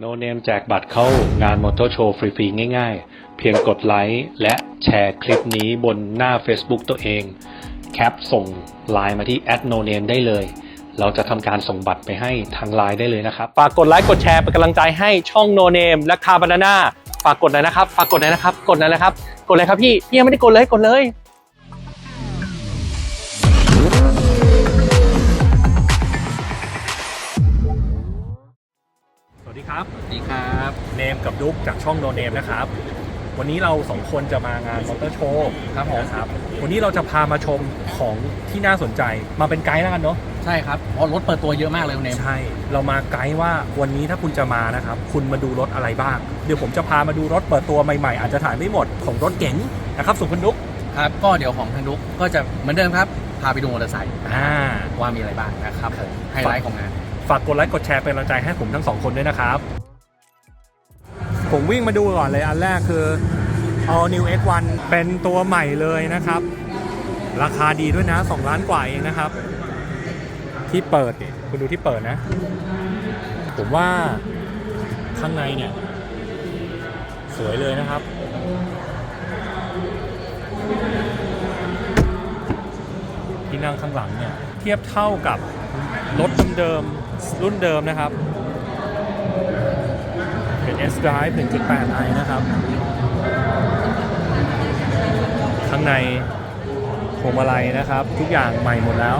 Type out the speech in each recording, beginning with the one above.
โนเนมแจกบัตรเข้างานมอเตอร์โชว์ฟรีๆ ง่ายๆ เพียงกดไลค์และแชร์คลิปนี้บนหน้า Facebook ตัวเอง แคปส่งไลน์มาที่ no name ได้เลย เราจะทำการส่งบัตรไปให้ทางไลน์ได้เลยนะครับฝากกดไลค์กดแชร์เป็นกำลังใจให้ช่องโนเนมและคาบานาน่าฝากกดหน่อยนะครับฝากกดหน่อยนะครับ กดหน่อยนะครับ กดเลยครับพี่พี่ยังไม่ได้กดเลยกดเลย ครับสวัสดีครับเนมกับดุ๊กจากช่องโนเนมนะครับ วันนี้เราสองคนจะมางานมอเตอร์โชว์ครับผมนะครับ วันนี้เราจะพามาชมของที่น่าสนใจมาเป็นไกด์แล้วกันเนาะใช่ครับเพราะรถเปิดตัวเยอะมากเลยคุณเนม ใช่ เรามาไกด์ว่าวันนี้ถ้าคุณจะมานะครับ คุณมาดูรถอะไรบ้าง เดี๋ยวผมจะพามาดูรถเปิดตัวใหม่ๆ อาจจะถ่ายไม่หมดของรถเก๋งนะครับส่วนคุณดุ๊กครับ ก็เดี๋ยวของทางดุกก็จะเหมือนเดิมครับ พาไปดูมอเตอร์ไซค์อ่าว่ามีอะไรบ้างนะครับผมไฮไลท์ของงาน ฝากกดไลค์กดแชร์เป็นกำลังใจให้ผมทั้งสองคนด้วยนะครับ ผมวิ่งมาดูก่อนเลยอันแรกคือ All New X1 เป็นตัวใหม่เลยนะครับ ราคาดีด้วยนะ 2 ล้านกว่าเองนะครับ ที่เปิดเนี่ยคุณดูที่เปิดนะ ผมว่าข้างในเนี่ย สวยเลยนะครับที่นั่งข้างหลังเนี่ย เทียบเท่ากับ รถเดิมๆรุ่นเดิมนะครับ เป็น S Drive 1.8i นะครับ ข้างในพวงมาลัยนะครับ ทุกอย่างใหม่หมดแล้ว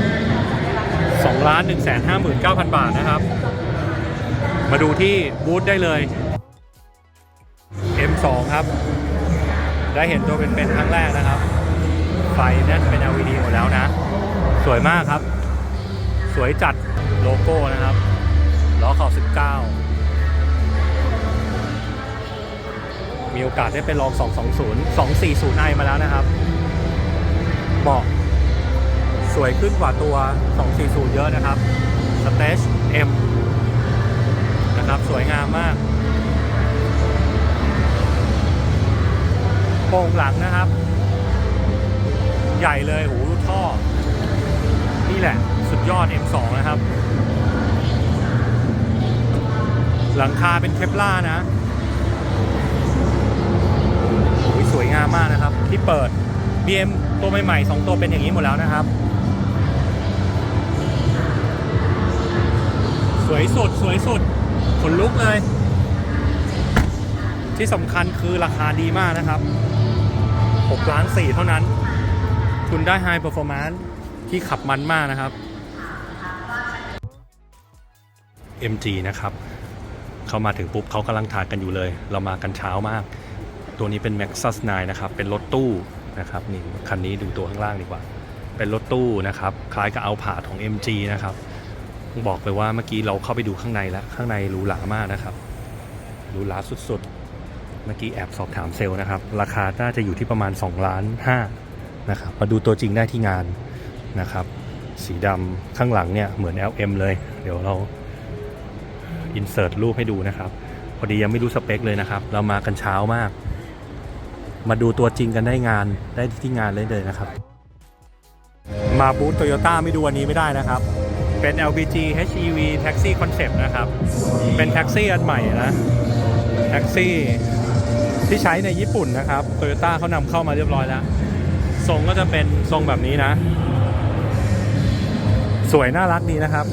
2ล้าน1 5 9 0 0 0 บาทนะครับ มาดูที่บูธได้เลย M2 ครับ ได้เห็นตัวเป็นๆครั้งแรกนะครับ ไฟนั่นเป็น LED หมดแล้วนะ สวยมากครับ สวยจัดโลโก้นะครับล้อขอบ19 มีโอกาสได้ไปลอง 220 240i มาแล้วนะครับเบาะสวยขึ้นกว่าตัว 240 เยอะนะครับ Stage M นะครับ สวยงามมากโป่งหลังนะครับ ใหญ่เลยโอ้โหดูท่อ นี่แหละ สุดยอด M2 นะครับ หลังคาเป็นเคปล่านะโอ้ยสวยงามมากนะครับ ที่เปิด BM ตัวใหม่ๆ2ตัวเป็นอย่างนี้หมดแล้วนะครับ สวยสุดสวยสุดขนลุกเลย ที่สำคัญคือราคาดีมากนะครับ6ล้าน4เท่านั้น คุณได้ High Performance ที่ขับมันมากนะครับ MG นะครับเข้ามาถึงปุ๊บเขากำลังถ่ายกันอยู่เลย เรามากันเช้ามาก ตัวนี้เป็น Maxus 9นะครับ เป็นรถตู้นะครับนี่คันนี้ดูตัวข้างล่างดีกว่า เป็นรถตู้นะครับคล้ายกับเอาผาของ MG นะครับบอกไปว่าเมื่อกี้เราเข้าไปดูข้างในแล้วข้างในหรูหรามากนะครับหรูหราสุดๆ เมื่อกี้แอบสอบถามเซลล์นะครับ ราคาน่าจะอยู่ที่ประมาณ2ล้าน5นะครับมาดูตัวจริงได้ที่งานนะครับ สีดำข้างหลังเนี่ยเหมือน LM เลย เดี๋ยวเรา อินเสิร์ตรูปให้ดูนะครับ พอดียังไม่รู้สเปคเลยนะครับ เรามากันเช้ามาก มาดูตัวจริงกันได้งานได้ที่งานเลยเลยนะครับ มาบูธโตโยต้าไม่ดูอันนี้ไม่ได้นะครับ เป็น LPG HEV Taxi Concept นะครับ เป็นแท็กซี่อันใหม่นะแท็กซี่ที่ใช้ในญี่ปุ่นนะครับโตโยต้าเขานำเข้ามาเรียบร้อยแล้วทรงก็จะเป็นทรงแบบนี้นะ สวยน่ารักดีนะครับ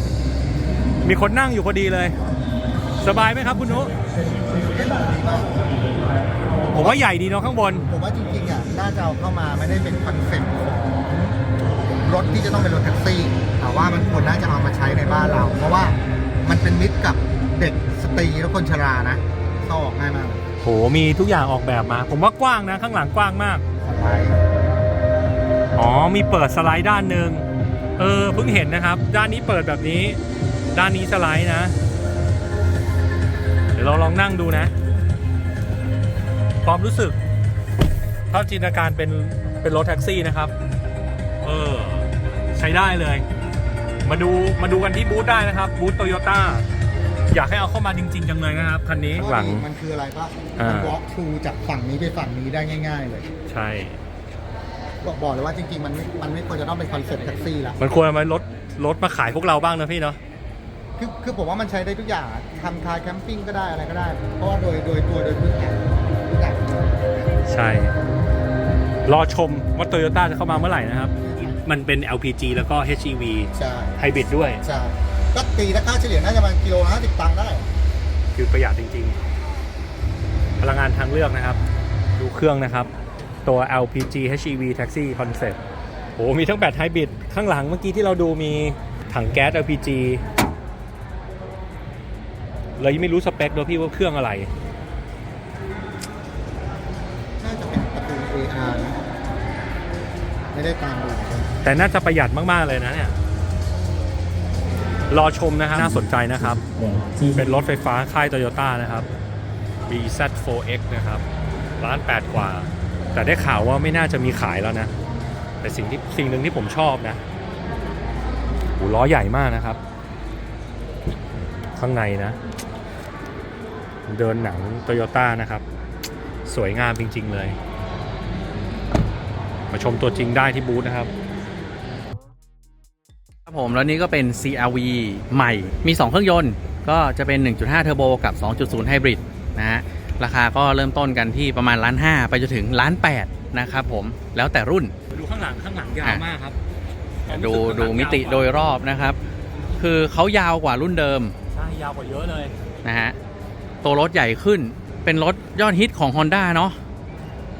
มีคนนั่งอยู่พอดีเลย สบายไหมครับคุณนุผมว่าใหญ่ดีเนาะข้างบน ผมว่าจริงๆอะน่าจะเอาเข้ามาไม่ได้เป็นคอนเซ็ปต์ของรถที่จะต้องเป็นรถแท็กซี่แต่ว่ามันควรน่าจะเอามาใช้ในบ้านเรา เพราะว่ามันเป็นมิตรกับเด็กสตรีและคนชรานะเข้าออกง่ายมากเลยโหมีทุกอย่างออกแบบมา ผมว่ากว้างนะ ข้างหลังกว้างมาก ใช่อ๋อ มีเปิดสไลด์ด้านหนึ่งเออเพิ่งเห็นนะครับ ด้านนี้เปิดแบบนี้ ด้านนี้สไลด์นะ เดี๋ยวเราลองนั่งดูนะ ความรู้สึกถ้าจินตนาการเป็นเป็นรถแท็กซี่นะครับ เออ ใช้ได้เลย มาดูมาดูกันที่บูธได้นะครับ บูธโตโยต้าอยากให้เอาเข้ามาจริง ๆ จังเลยนะครับ คันนี้ข้อดีมันคืออะไรปะอ่ามัมัน walk through จากฝั่งนี้ไปฝั่งนี้ได้ง่าย ๆ เลย ใช่ บอกบอกเลยว่าจริง ๆ มันไม่มันไม่ควรจะต้องเป็นคอนเซ็ปต์แท็กซี่ละมันควรเอามารถรถมาขายพวกเราบ้างนะพี่เนาะ คือคือผมว่ามันใช้ได้ทุกอย่างอะทำคาร์แคมปิ้งก็ได้อะไรก็ได้ เพราะว่าโดยโดยตัวโดยพื้นฐานทุกอย่างใช่ รอชมว่าโตโยต้าจะเข้ามาเมื่อไหร่นะครับ มันเป็น LPG แล้วก็ HEV ใช่ไฮบริดด้วย ใช่ก็ตีราคาเฉลี่ยน่าจะประมาณกิโลละห้าสิบตังค์ได้ คือประหยัดจริงๆ พลังงานทางเลือกนะครับ ดูเครื่องนะครับ ตัว LPG HEV Taxi Concept โอ้มีทั้งแบตไฮบริดข้างหลังเมื่อกี้ที่เราดูมีถังแก๊ส LPG เลยยังไม่รู้สเปคด้วยพี่ว่าเครื่องอะไร น่าจะเป็นประตู AR นะไม่ได้ตามดูเหมือนกันแต่น่าจะประหยัดมาก ๆ เลยนะเนี่ย รอชมนะครับน่าสนใจนะครับ เป็นรถไฟฟ้าค่ายโตโยต้านะครับ BZ4X นะครับร้านแปดกว่า แต่ได้ข่าวว่าไม่น่าจะมีขายแล้วนะ แต่สิ่งที่สิ่งหนึ่งที่ผมชอบนะโหล้อใหญ่มากนะครับ ข้างในนะ เดินหนังโตโยต้านะครับ สวยงามจริง ๆ เลย มาชมตัวจริงได้ที่บูธนะครับครับผมแล้วนี่ก็เป็น CRV ใหม่ มี 2 เครื่องยนต์ ก็จะเป็น 1.5 เทอร์โบกับ 2.0 ไฮบริดนะฮะ ราคาก็เริ่มต้นกันที่ประมาณล้านห้าไปจนถึงล้านแปดนะครับผม แล้วแต่รุ่น ดูข้างหลังข้างหลังยาวมากครับ ดูดูมิติโดยรอบนะครับ คือเขายาวกว่ารุ่นเดิม ใช่ ยาวกว่าเยอะเลย นะฮะ ตัวรถใหญ่ขึ้น เป็นรถยอดฮิตของ Honda เนาะ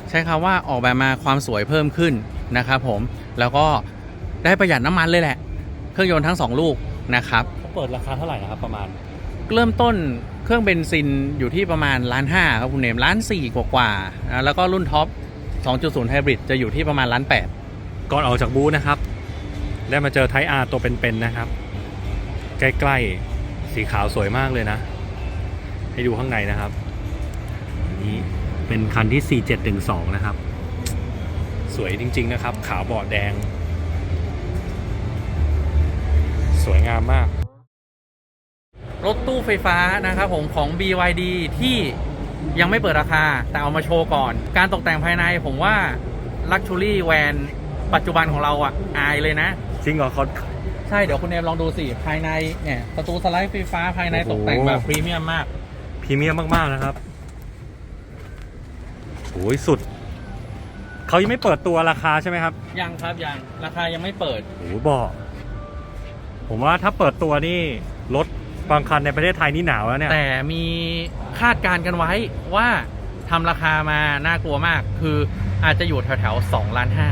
ใช้คำว่าออกแบบมาความสวยเพิ่มขึ้นนะครับผมแล้วก็ได้ประหยัดน้ำมันเลยแหละ เครื่องยนต์ทั้ง 2 ลูกนะครับเขาเปิดราคาเท่าไหร่นะครับประมาณ เริ่มต้นเครื่องเบนซินอยู่ที่ประมาณล้านห้าครับคุณเนมล้านสี่กว่าๆนะแล้วก็รุ่นท็อป 2.0 ไฮบริดจะอยู่ที่ประมาณล้านแปดก่อนออกจากบูธนะครับ ได้มาเจอไทอาร์ตัวเป็นๆนะครับ ใกล้ๆ สีขาวสวยมากเลยนะ ให้ดูข้างในนะครับอันนี้เป็นคันที่ 4712 นะครับ สวยจริง ๆ นะครับ ขาวเบาะแดง สวยงามมาก รถตู้ไฟฟ้านะครับผมของ BYD ที่ยังไม่เปิดราคา แต่เอามาโชว์ก่อน การตกแต่งภายในผมว่า Luxury Van ปัจจุบันของเราอะอายเลยนะ จริงเหรอเขาใช่ เดี๋ยวคุณเนมลองดูสิ ภายในเนี่ยประตูสไลด์ไฟฟ้าภายในโอ้ตโหกแต่งแบบพรีเมียมมากพ รีเมียมมาก ๆ นะครับโอ้ยสุด เขายังไม่เปิดตัวราคาใช่ไหมครับยังครับยังราคายังไม่เปิดโอ้โหบอก ผมว่าถ้าเปิดตัวนี่รถบางคันในประเทศไทยนี่หนาวแล้วเนี่ย แต่มีคาดการณ์กันไว้ว่าทำราคามาน่ากลัวมาก คืออาจจะอยู่แถวๆ2ล้านห้า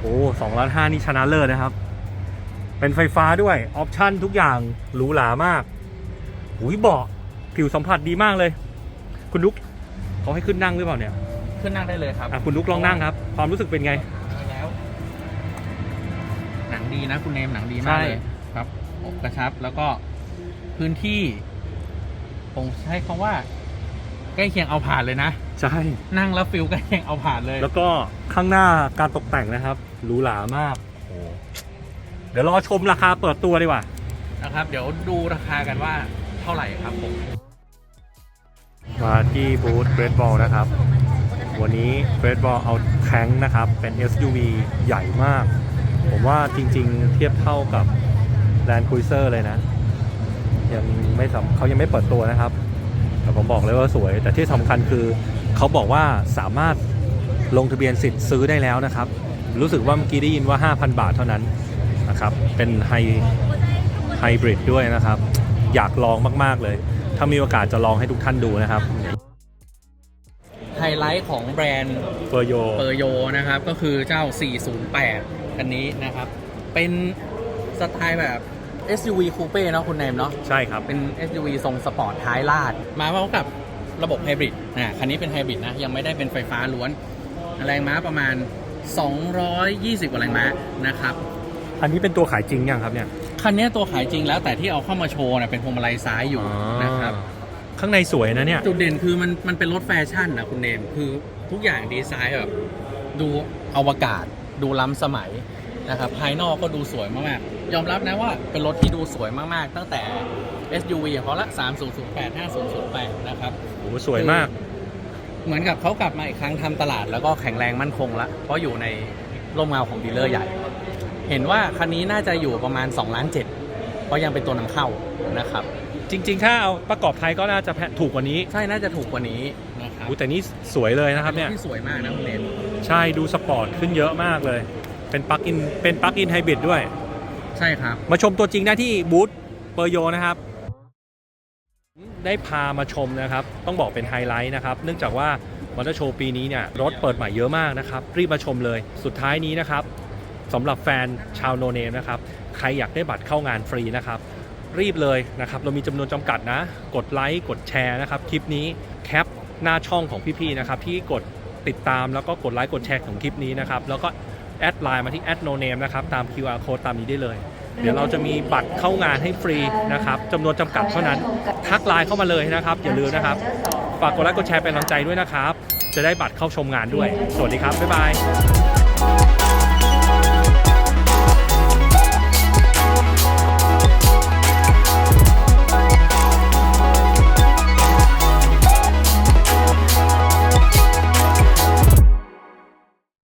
โอ้สองล้านห้านี่ชนะเลิศนะครับ เป็นไฟฟ้าด้วย ออปชั่นทุกอย่างหรูหรามากหุยเบาะ ผิวสัมผัสดีมากเลย คุณลุกเขาให้ขึ้นนั่งหรือเปล่าเนี่ยขึ้นนั่งได้เลยครับอะคุณลุกลองนั่งครับ ความรู้สึกเป็นไง แล้ว หนังดีนะคุณเนมหนังดีใช่มากเลยครับอกกระชับแล้วก็พื้นที่ผมใช้คำว่า ใกล้เคียงเอาผ่านเลยนะ ใช่ นั่งแล้วฟิลใกล้เคียงเอาผ่านเลย แล้วก็ข้างหน้าการตกแต่งนะครับหรูหรามากโอ้เดี๋ยวรอชมราคาเปิดตัวดีกว่า นะครับเดี๋ยวดูราคากันว่าเท่าไหร่ครับผมมาที่บูธเฟรดบอลนะครับ วันนี้เฟรดบอลเอาแท้งนะครับ เป็น SUV ใหญ่มาก ผมว่าจริงๆ เทียบเท่ากับ Land Cruiser เลยนะ ยังไม่สเขายังไม่เปิดตัวนะครับ แต่ผมบอกเลยว่าสวย แต่ที่สำคัญคือเขาบอกว่าสามารถลงทะเบียนสิทธิ์ซื้อได้แล้วนะครับ รู้สึกว่าเมื่อกี้ได้ยินว่า 5,000 บาทเท่านั้นนะครับ เป็นไฮไฮบริดด้วยนะครับ อยากลองมาก ๆ เลย ถ้ามีโอกาสจะลองให้ทุกท่านดูนะครับ ไฮไลท์ของแบรนด์เฟอร์โยเปอร์โยนะครับ ก็คือเจ้า 408 คันนี้นะครับ เป็นสไตล์แบบ SUV Coupe เนาะคุณเนมเนาะใช่ครับ เป็น SUV ทรงสปอร์ตท้ายลาด มาพร้อมกับระบบไฮบริดนะคันนี้เป็นไฮบริดนะ ยังไม่ได้เป็นไฟฟ้าล้วน แรงม้าประมาณ 220 กว่าแรงม้านะครับ อันนี้เป็นตัวขายจริงยังครับเนี่ย คันนี้ตัวขายจริงแล้วแต่ที่เอาเข้ามาโชว์นะเป็นพวงมาลัยซ้ายอยู่นะครับข้างในสวยนะเนี่ย จุดเด่นคือมันมันเป็นรถแฟชั่นนะคุณเนม คือทุกอย่างดีไซน์แบบดูอวกาศ ดูล้ำสมัยนะครับภายนอกก็ดูสวยมากๆ ยอมรับนะว่าเป็นรถที่ดูสวยมากๆ ตั้งแต่ SUV ของเขาละ 3008 5008 นะครับโอ้โหสวยมาก เหมือนกับเขากลับมาอีกครั้งทำตลาดแล้วก็แข็งแรงมั่นคงละเพราะอยู่ในร่มเงาของดีลเลอร์ใหญ่ เห็นว่าคันนี้น่าจะอยู่ประมาณ2ล้าน7เพราะยังเป็นตัวนำเข้านะครับ จริง ๆ ถ้าเอาประกอบไทยก็น่าจะแพงถูกกว่านี้ ใช่น่าจะถูกกว่านี้นะครับอู้แต่นี่สวยเลยนะครับเนี่ยที่สวยมากนะคุณเนมใช่ดูสปอร์ตขึ้นเยอะมากเลย เป็นปลั๊กอินเป็นปลั๊กอินไฮบริดด้วย ใช่ครับ มาชมตัวจริงได้ที่บูธเปอร์โยนะครับได้พามาชมนะครับ ต้องบอกเป็นไฮไลท์นะครับ เนื่องจากว่ามอเตอร์โชว์ปีนี้เนี่ยรถเปิดใหม่เยอะมากนะครับ รีบมาชมเลย สุดท้ายนี้นะครับ สำหรับแฟนชาวโนเนมนะครับ ใครอยากได้บัตรเข้างานฟรีนะครับ รีบเลยนะครับ เรามีจำนวนจำกัดนะ กดไลค์กดแชร์นะครับ คลิปนี้แคปหน้าช่องของพี่ๆนะครับที่กดติดตามแล้วก็กดไลค์กดแชร์ของคลิปนี้นะครับ แล้วก็แอดไลน์มาที่แอดโนเนมนะครับ ตาม QR code ตามนี้ได้เลย เดี๋ยวเราจะมีบัตรเข้างานให้ฟรีนะครับจำนวนจำกัดเท่านั้น ทักไลน์เข้ามาเลยนะครับ อย่าลืมนะครับ ฝากกดไลค์กดแชร์เป็นกำลังใจด้วยนะครับ จะได้บัตรเข้าชมงานด้วย สวัสดีครับ บ๊ายบาย